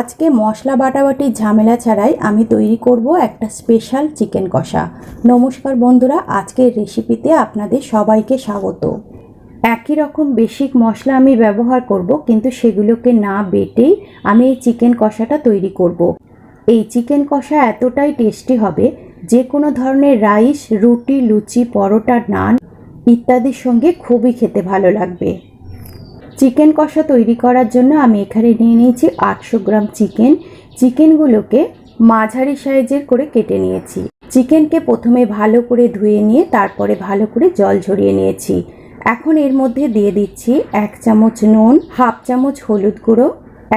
আজকে মশলা বাটাবাটির ঝামেলা ছাড়াই আমি তৈরি করব একটা স্পেশাল চিকেন কষা। নমস্কার বন্ধুরা, আজকের রেসিপিতে আপনাদের সবাইকে স্বাগত। একই রকম বেসিক মশলা আমি ব্যবহার করব, কিন্তু সেগুলোকে না বেটেই আমি এই চিকেন কষাটা তৈরি করব। এই চিকেন কষা এতটাই টেস্টি হবে, যে কোনো ধরনের রাইস রুটি, লুচি, পরোটা, নান ইত্যাদির সঙ্গে খুবই খেতে ভালো লাগবে। চিকেন কষা তৈরি করার জন্য আমি এখানে নিয়ে নিয়েছি আটশো গ্রাম চিকেন। চিকেনগুলোকে মাঝারি সাইজের করে কেটে নিয়েছি। চিকেনকে প্রথমে ভালো করে ধুয়ে নিয়ে তারপরে ভালো করে জল ঝরিয়ে নিয়েছি। এখন এর মধ্যে দিয়ে দিচ্ছি এক চামচ নুন, হাফ চামচ হলুদ গুঁড়ো,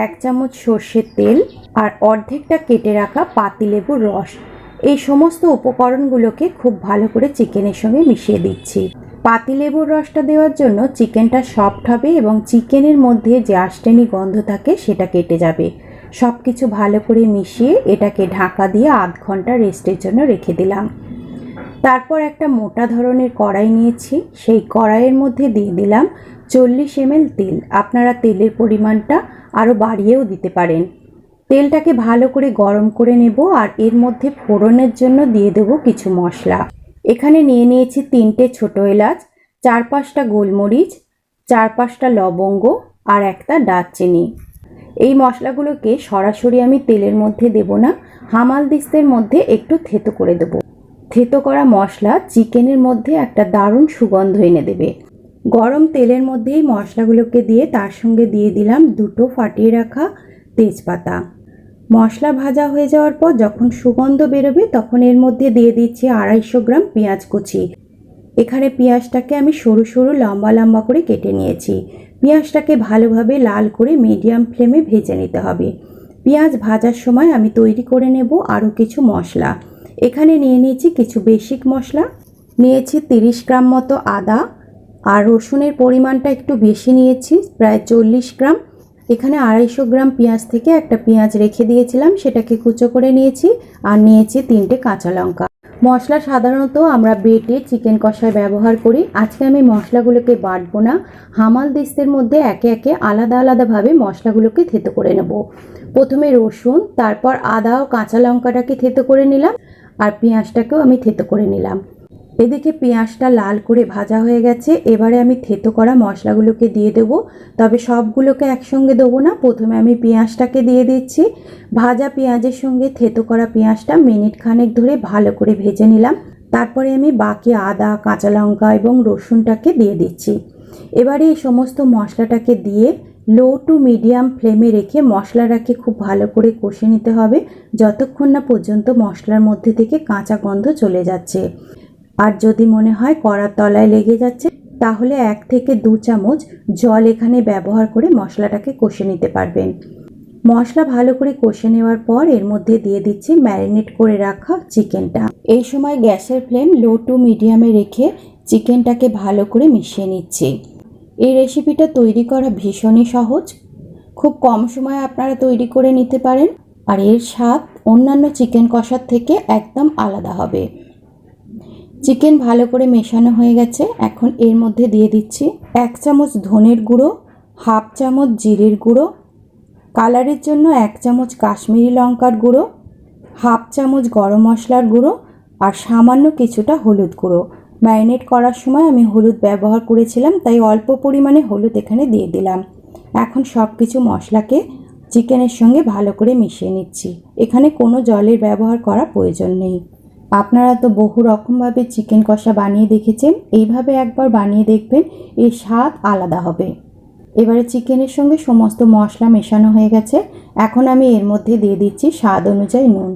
এক চামচ সর্ষের তেল আর অর্ধেকটা কেটে রাখা পাতিলেবুর রস। এই সমস্ত উপকরণগুলোকে খুব ভালো করে চিকেনের সঙ্গে মিশিয়ে দিচ্ছি। পাতিলেবুর রসটা দেওয়ার জন্য চিকেনটা সফট হবে এবং চিকেনের মধ্যে যে আষ্টেনি গন্ধ থাকে সেটা কেটে যাবে। সব কিছু ভালো করে মিশিয়ে এটাকে ঢাকা দিয়ে আধ ঘণ্টা রেস্টের জন্য রেখে দিলাম। তারপর একটা মোটা ধরনের কড়াই নিয়েছি। সেই কড়াইয়ের মধ্যে দিয়ে দিলাম চল্লিশ এমএল তেল। আপনারা তেলের পরিমাণটা আরও বাড়িয়েও দিতে পারেন। তেলটাকে ভালো করে গরম করে নেব আর এর মধ্যে ফোড়নের জন্য দিয়ে দেব কিছু মশলা। এখানে নিয়ে নিয়েছি তিনটে ছোটো এলাচ, চার পাঁচটা গোলমরিচ, চার পাঁচটা লবঙ্গ আর একটা দারচিনি। এই মশলাগুলোকে সরাসরি আমি তেলের মধ্যে দেব না, হামাল দিস্তের মধ্যে একটু থেতো করে দেব। থেতো করা মশলা চিকেনের মধ্যে একটা দারুণ সুগন্ধ এনে দেবে। গরম তেলের মধ্যেই মশলাগুলোকে দিয়ে তার সঙ্গে দিয়ে দিলাম দুটো ফাটিয়ে রাখা তেজপাতা। মশলা ভাজা হয়ে যাওয়ার পর যখন সুগন্ধ বেরোবে তখন এর মধ্যে দিয়ে দিচ্ছি আড়াইশো গ্রাম পেঁয়াজ কুচি। এখানে পেঁয়াজটাকে আমি সরু সরু লম্বা লম্বা করে কেটে নিয়েছি। পেঁয়াজটাকে ভালোভাবে লাল করে মিডিয়াম ফ্লেমে ভেজে নিতে হবে। পেঁয়াজ ভাজার সময় আমি তৈরি করে নেব আরও কিছু মশলা। এখানে নিয়ে নিয়েছি কিছু বেসিক মশলা। নিয়েছি তিরিশ গ্রাম মতো আদা। আর রসুনের পরিমাণটা একটু বেশি নিয়েছি, প্রায় চল্লিশ গ্রাম। এখানে আড়াইশো গ্রাম পেঁয়াজ থেকে একটা পেঁয়াজ রেখে দিয়েছিলাম, সেটাকে কুচো করে নিয়েছি আর নিয়েছি তিনটে কাঁচা লঙ্কা। মশলা সাধারণত আমরা বেটে চিকেন কষায় ব্যবহার করি। আজকে আমি মশলাগুলোকে বাটবো না, হামাল দিস্তের মধ্যে একে একে আলাদা আলাদাভাবে মশলাগুলোকে থেতো করে নেব। প্রথমে রসুন, তারপর আদা ও কাঁচা লঙ্কাটাকে থেতো করে নিলাম, আর পেঁয়াজটাকেও আমি থেতো করে নিলাম। এদিকে পেঁয়াজটা লাল করে ভাজা হয়ে গেছে। এবারে আমি থেতো করা মশলাগুলোকে দিয়ে দেব। তবে সবগুলোকে একসঙ্গে দেবো না। প্রথমে আমি পেঁয়াজটাকে দিয়ে দিচ্ছি। ভাজা পেঁয়াজের সঙ্গে থেতো করা পেঁয়াজটা মিনিট খানেক ধরে ভালো করে ভেজে নিলাম। তারপরে আমি বাকি আদা, কাঁচা লঙ্কা এবং রসুনটাকে দিয়ে দিচ্ছি। এবারে এই সমস্ত মশলাটাকে দিয়ে লো টু মিডিয়াম ফ্লেমে রেখে মশলাটাকে খুব ভালো করে কষে নিতে হবে। যতক্ষণ না পর্যন্ত মশলার মধ্যে থেকে কাঁচা গন্ধ চলে যাচ্ছে। আর যদি মনে হয় কড়ার তলায় লেগে যাচ্ছে, তাহলে এক থেকে দু চামচ জল এখানে ব্যবহার করে মশলাটাকে কষে নিতে পারবেন। মশলা ভালো করে কষে নেওয়ার পর এর মধ্যে দিয়ে দিচ্ছি ম্যারিনেট করে রাখা চিকেনটা। এই সময় গ্যাসের ফ্লেম লো টু মিডিয়ামে রেখে চিকেনটাকে ভালো করে মিশিয়ে নিচ্ছি। এই রেসিপিটা তৈরি করা ভীষণই সহজ। খুব কম সময়ে আপনারা তৈরি করে নিতে পারেন। আর এর স্বাদ অন্যান্য চিকেন কষার থেকে একদম আলাদা হবে। চিকেন ভালো করে মেশানো হয়ে গেছে। এখন এর মধ্যে দিয়ে দিচ্ছি এক চামচ ধনের গুঁড়ো, হাফ চামচ জিরের গুঁড়ো, কালারের জন্য এক চামচ কাশ্মীরি লঙ্কার গুঁড়ো, হাফ চামচ গরম মশলার গুঁড়ো আর সামান্য কিছুটা হলুদ গুঁড়ো। ম্যারিনেট করার সময় আমি হলুদ ব্যবহার করেছিলাম, তাই অল্প পরিমাণে হলুদ এখানে দিয়ে দিলাম। এখন সব কিছু মশলাকে চিকেনের সঙ্গে ভালো করে মিশিয়ে নিচ্ছি। এখানে কোনো জলের ব্যবহার করা প্রয়োজন নেই। আপনারা তো বহু রকমভাবে চিকেন কষা বানিয়ে দেখেছেন। এইভাবে একবার বানিয়ে দেখবেন, এর স্বাদ আলাদা হবে। এবারে চিকেনের সঙ্গে সমস্ত মশলা মেশানো হয়ে গেছে। এখন আমি এর মধ্যে দিয়ে দিচ্ছি স্বাদ অনুযায়ী নুন।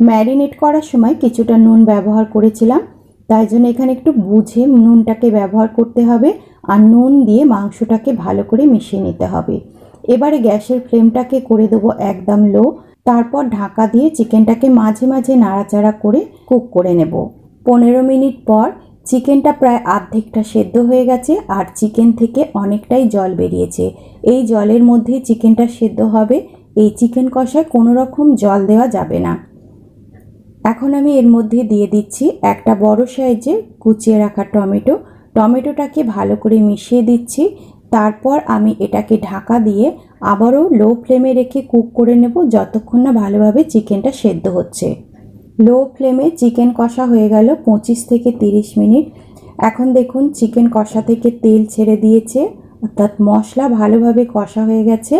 ম্যারিনেট করার সময় কিছুটা নুন ব্যবহার করেছিলাম, তাই জন্য এখানে একটু বুঝে নুনটাকে ব্যবহার করতে হবে আর নুন দিয়ে মাংসটাকে ভালো করে মিশিয়ে নিতে হবে। এবারে গ্যাসের ফ্লেমটাকে করে দেবো একদম লো। তারপর ঢাকা দিয়ে চিকেনটাকে মাঝে মাঝে নাড়াচাড়া করে কুক করে নেব। পনেরো মিনিট পর চিকেনটা প্রায় আর্ধেকটা সেদ্ধ হয়ে গেছে আর চিকেন থেকে অনেকটাই জল বেরিয়েছে। এই জলের মধ্যে চিকেনটা সেদ্ধ হবে। এই চিকেন কষায় কোনো রকম জল দেওয়া যাবে না। এখন আমি এর মধ্যে দিয়ে দিচ্ছি একটা বড় সাইজে কুচিয়ে রাখা টমেটো। টমেটোটাকে ভালো করে মিশিয়ে দিচ্ছি। তারপর আমি এটাকে ঢাকা দিয়ে আবারও লো ফ্লেমে রেখে কুক করে নেব যতক্ষণ না ভালোভাবে চিকেনটা সেদ্ধ হচ্ছে। লো ফ্লেমে চিকেন কষা হয়ে গেল পঁচিশ থেকে তিরিশ মিনিট। এখন দেখুন চিকেন কষা থেকে তেল ছেড়ে দিয়েছে, অর্থাৎ মশলা ভালোভাবে কষা হয়ে গেছে,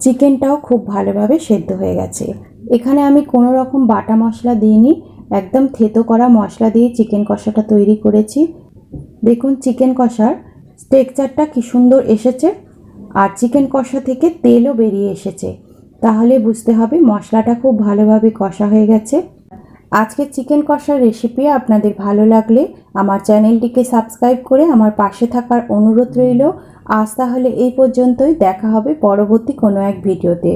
চিকেনটাও খুব ভালোভাবে সেদ্ধ হয়ে গেছে। এখানে আমি কোনো রকম বাটা মশলা দিইনি, একদম থেতো করা মশলা দিয়ে চিকেন কষাটা তৈরি করেছি। দেখুন চিকেন কষার টেক্সচারটা কি সুন্দর এসেছে? আর চিকেন কষা থেকে তেলও বেরিয়ে এসেছে। তাহলে বুঝতে হবে মশলাটা খুব ভালোভাবে কষা হয়ে গেছে। আজকে চিকেন কষার রেসিপি আপনাদের ভালো লাগলে আমার চ্যানেলটিকে সাবস্ক্রাইব করে আমার পাশে থাকার অনুরোধ রইল। আজ তাহলে এই পর্যন্তই। দেখা হবে পরবর্তী কোনো এক ভিডিওতে